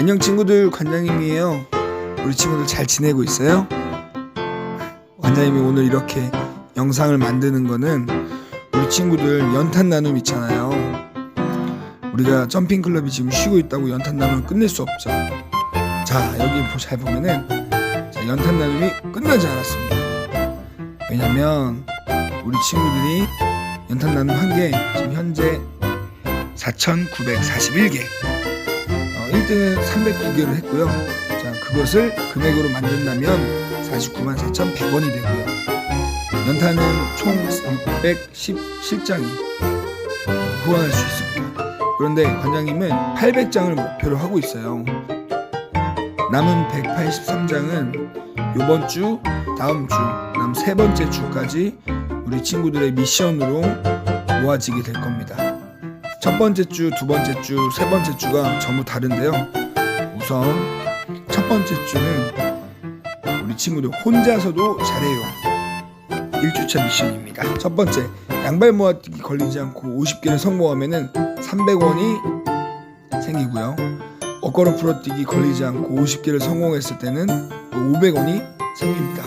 안녕 친구들 관장님이에요. 우리 친구들 잘 지내고 있어요? 관장님이 오늘 이렇게 영상을 만드는 거는 우리 친구들 연탄 나눔 있잖아요. 우리가 점핑 클럽이 지금 쉬고 있다고 연탄 나눔을 끝낼 수 없죠. 자 여기 보- 잘 보면은 자, 연탄 나눔이 끝나지 않았습니다. 왜냐면 우리 친구들이 연탄 나눔 한 게 지금 현재 4,941개. 어, 1등은 309개를 했고요. 자, 그것을 금액으로 만든다면 49만 4,100원이 되고요. 연탄은 총 610실장이 후원할 수 있습니다. 그런데 관장님은 800장을 목표로 하고 있어요. 남은 183장은 이번 주, 다음 주, 남 세 번째 주까지 우리 친구들의 미션으로 모아지게 될 겁니다. 첫 번째 주, 두 번째 주, 세 번째 주가 전부 다른데요. 우선 첫 번째 주는 우리 친구들 혼자서도 잘해요. 1주차 미션입니다. 첫 번째, 양발 모아뛰기 걸리지 않고 50개를 성공하면은 300원이 생기고요. 엇걸어 풀어뛰기 걸리지 않고 50개를 성공했을 때는 500원이 생깁니다.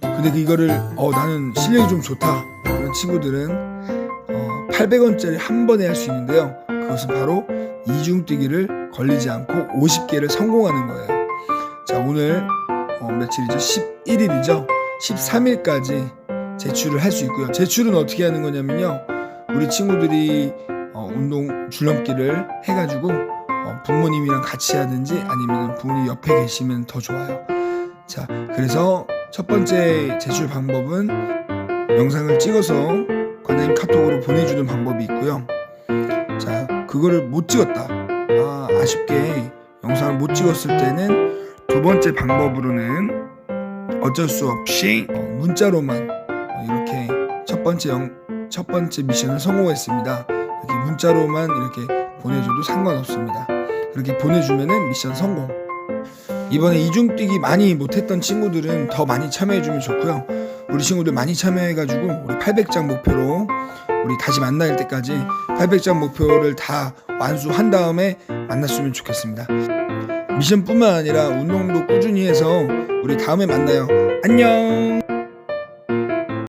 근데 이거를 어 나는 실력이 좀 좋다 그런 친구들은 어, 800원짜리 한 번에 할 수 있는데요. 그것은 바로 이중뛰기를 걸리지 않고 50개를 성공하는 거예요. 자 오늘 어, 며칠이죠? 11일이죠. 13일까지 제출을 할 수 있고요. 제출은 어떻게 하는 거냐면요. 우리 친구들이 어, 운동 줄넘기를 해가지고 어, 부모님이랑 같이 하든지 아니면 부모님 옆에 계시면 더 좋아요. 자 그래서 첫 번째 제출 방법은 영상을 찍어서 관장님 카톡으로 보내주는 방법이 있고요. 자, 그거를 못 찍었다. 아, 아쉽게 영상을 못 찍었을 때는 두 번째 방법으로는 어쩔 수 없이 어, 문자로만 어, 이렇게 첫 번째 영, 첫 번째 미션을 성공했습니다. 이렇게 문자로만 이렇게 보내줘도 상관없습니다. 그렇게 보내주면은 미션 성공. 이번에 이중뛰기 많이 못했던 친구들은 더 많이 참여해주면 좋고요. 우리 친구들 많이 참여해가지고 우리 800장 목표로 우리 다시 만날 때까지 800장 목표를 다 완수한 다음에 만났으면 좋겠습니다. 미션뿐만 아니라 운동도 꾸준히 해서 우리 다음에 만나요. 안녕.